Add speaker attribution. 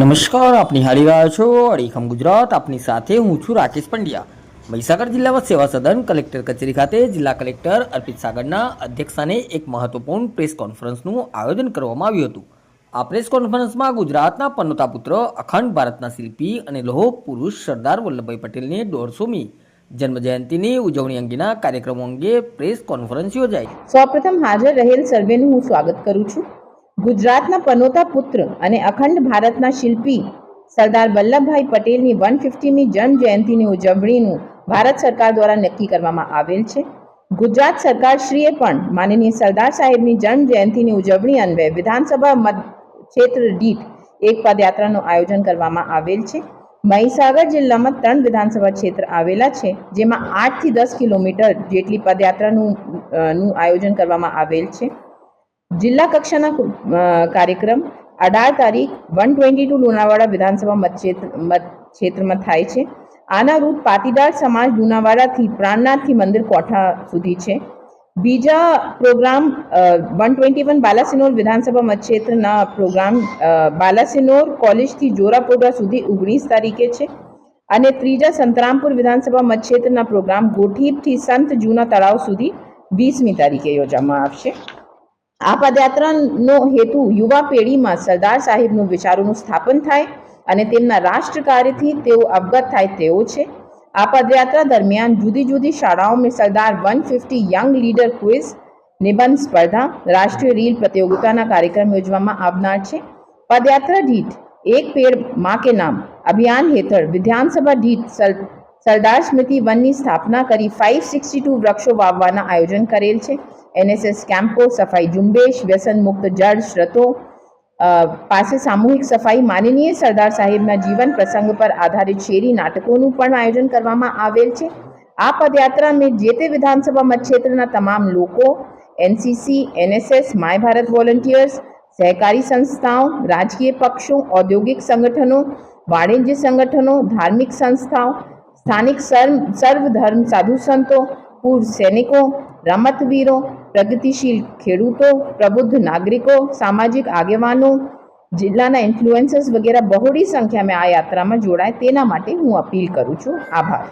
Speaker 1: નમસ્કાર આપ નિહાળી રહ્યા છો, અડીખમ ગુજરાત, આપની સાથે હું છું રાકેશ પંડ્યા. મહીસાગર જિલ્લામાં સેવા સદન કલેક્ટર કચેરી ખાતે જિલ્લા કલેક્ટર અર્પિત સાગરના અધ્યક્ષસ્થાને એક મહત્વપૂર્ણ પ્રેસ કોન્ફરન્સનું આયોજન કરવામાં આવ્યું હતું. આ પ્રેસ કોન્ફરન્સમાં ગુજરાતના પનોતા પુત્ર, અખંડ ભારતના શિલ્પી અને લોહ પુરુષ સરદાર વલ્લભભાઈ પટેલની દોઢસોમી જન્મજયંતિની ઉજવણી અંગેના કાર્યક્રમો અંગે પ્રેસ કોન્ફરન્સ યોજાઈ.
Speaker 2: સૌપ્રથમ હાજર રહેલ સર્વેનું હું સ્વાગત કરું છું. ગુજરાતના પનોતા પુત્ર અને અખંડ ભારતના શિલ્પી સરદાર વલ્લભભાઈ પટેલની વન ફિફ્ટીમી જન્મ જયંતિની ઉજવણીનું ભારત સરકાર દ્વારા નક્કી કરવામાં આવેલ છે. ગુજરાત સરકારશ્રીએ પણ માનનીય સરદાર સાહેબની જન્મ જયંતિની ઉજવણી અન્વયે વિધાનસભા મત ક્ષેત્ર દીઠ એક પદયાત્રાનું આયોજન કરવામાં આવેલ છે. મહીસાગર જિલ્લામાં ત્રણ વિધાનસભા ક્ષેત્ર આવેલા છે, જેમાં આઠથી દસ કિલોમીટર જેટલી પદયાત્રાનું નું આયોજન કરવામાં આવેલ છે. જિલ્લા કક્ષાના કાર્યક્રમ અઢાર તારીખ વન ટ્વેન્ટી ટુ લુણાવાડા વિધાનસભા મતક્ષેત્ર મત ક્ષેત્રમાં થાય છે. આના રૂટ પાટીદાર સમાજ લુણાવાડાથી પ્રાણનાથથી મંદિર કોઠા સુધી છે. બીજા program one twenty one Balasinor વિધાનસભા મતક્ષેત્રના પ્રોગ્રામ બાલાસિનોર કોલેજથી જોરાપોડા સુધી ઓગણીસ તારીખે છે. અને ત્રીજા સંતરામપુર વિધાનસભા મતક્ષેત્રના પ્રોગ્રામ ગોઠીપથી સંત જૂના તળાવ સુધી વીસમી તારીખે યોજવામાં આવશે. આ પદયાત્રાનો હેતુ યુવા પેઢીમાં સરદાર સાહેબનું વિચારોનું સ્થાપન થાય અને તેમના રાષ્ટ્ર કાર્યથી તેઓ અવગત થાય તેવો છે. આ પદયાત્રા દરમિયાન જુદી જુદી શાળાઓમાં Sardar one fifty young leader quiz, નિબંધ સ્પર્ધા, રાષ્ટ્રીય રીલ પ્રતિયોગિતાના કાર્યક્રમ યોજવામાં આવનાર છે. પદયાત્રા દીઠ એક પેડ મા કે નામ અભિયાન હેઠળ વિધાનસભા દીઠ સર- સરદાર સ્મૃતિ વનની સ્થાપના કરી ફાઇવ સિક્સટી ટુ વૃક્ષો વાવવાના આયોજન કરેલ છે. એનએસએસ કેમ્પો, સફાઈ ઝુંબેશ, વ્યસન મુક્ત જળ શ્રતો પાસે સામૂહિક સફાઈ માનનીય સરદાર સાહેબના જીવન પ્રસંગ પર આધારિત શેરી નાટકોનું પણ આયોજન કરવામાં આવેલ છે. આ પદયાત્રા મેં જે તે વિધાનસભા મતક્ષેત્રના તમામ લોકો, NCC, NSS, my Bharat volunteers, સહકારી સંસ્થાઓ, રાજકીય પક્ષો, ઔદ્યોગિક સંગઠનો, વાણિજ્ય સંગઠનો, ધાર્મિક સંસ્થાઓ, સ્થાનિક સર્વ ધર્મ સાધુ સંતો, પૂર્વ સૈનિકો, રમતવીરો પ્રગતિશીલ ખેડૂતો, પ્રબુદ્ધ નાગરિકો, સામાજિક આગેવાનો, જિલ્લાના ઇન્ફ્લુએન્સર્સ વગેરે બહોળી સંખ્યામાં આ યાત્રામાં જોડાય તેના માટે હું અપીલ કરું છું. આભાર.